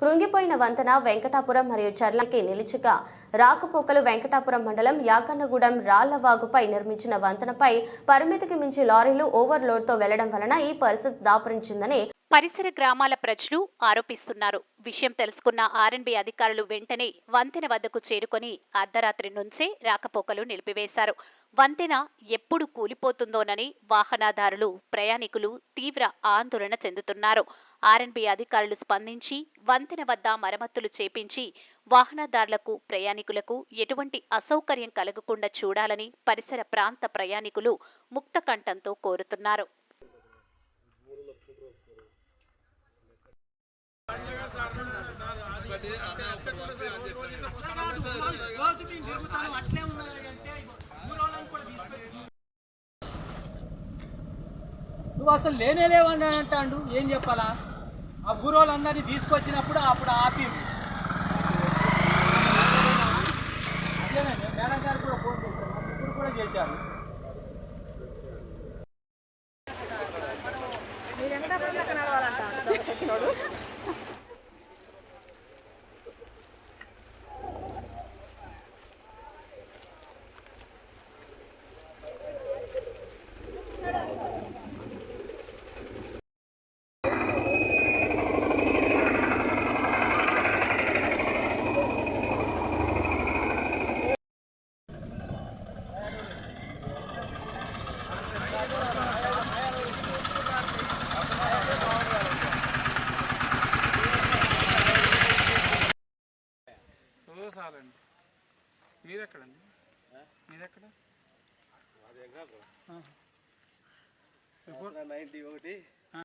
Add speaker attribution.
Speaker 1: కృంగిపోయిన వంతెన వెంకటాపురం మరియు చర్లకి నిలిచిగా రాకపోకలు వెంకటాపురం మండలం యాకన్నగూడెం రాళ్ళవాగుపై నిర్మించిన వంతెనపై పరిమితికి మించి లారీలు ఓవర్లోడ్తో వెళ్ళడం వలన ఈ పరిస్థితి దాపురించిందని
Speaker 2: పరిసర గ్రామాల ప్రజలు ఆరోపిస్తున్నారు. విషయం తెలుసుకున్న ఆర్ఎన్బి అధికారులు వెంటనే వంతెన వద్దకు చేరుకొని అర్ధరాత్రి నుంచే రాకపోకలు నిలిపివేశారు. వంతెన ఎప్పుడు కూలిపోతుందోనని వాహనదారులు ప్రయాణికులు తీవ్ర ఆందోళన చెందుతున్నారు. ఆర్ఎన్బి అధికారులు స్పందించి వంతెన వద్ద మరమ్మతులు చేపించి వాహనదారులకు ప్రయాణికులకు ఎటువంటి అసౌకర్యం కలగకుండా చూడాలని పరిసర ప్రాంత ప్రయాణికులు ముక్తకంఠంతో కోరుతున్నారు.
Speaker 3: నువ్వు అసలు లేనే లేవని అంటాడు. ఏం చెప్పాలా? ఆ గురువులు అందరినీ తీసుకొచ్చినప్పుడు అప్పుడు ఆపింది. అదేనండి మేడం గారు కూడా ఫోన్ చేశారు. ఇప్పుడు కూడా చేశారు.
Speaker 4: మీరు ఓ చాలండి మీరెక్కడండి? మీరెక్కడ?
Speaker 5: నైన్టీ ఒకటి.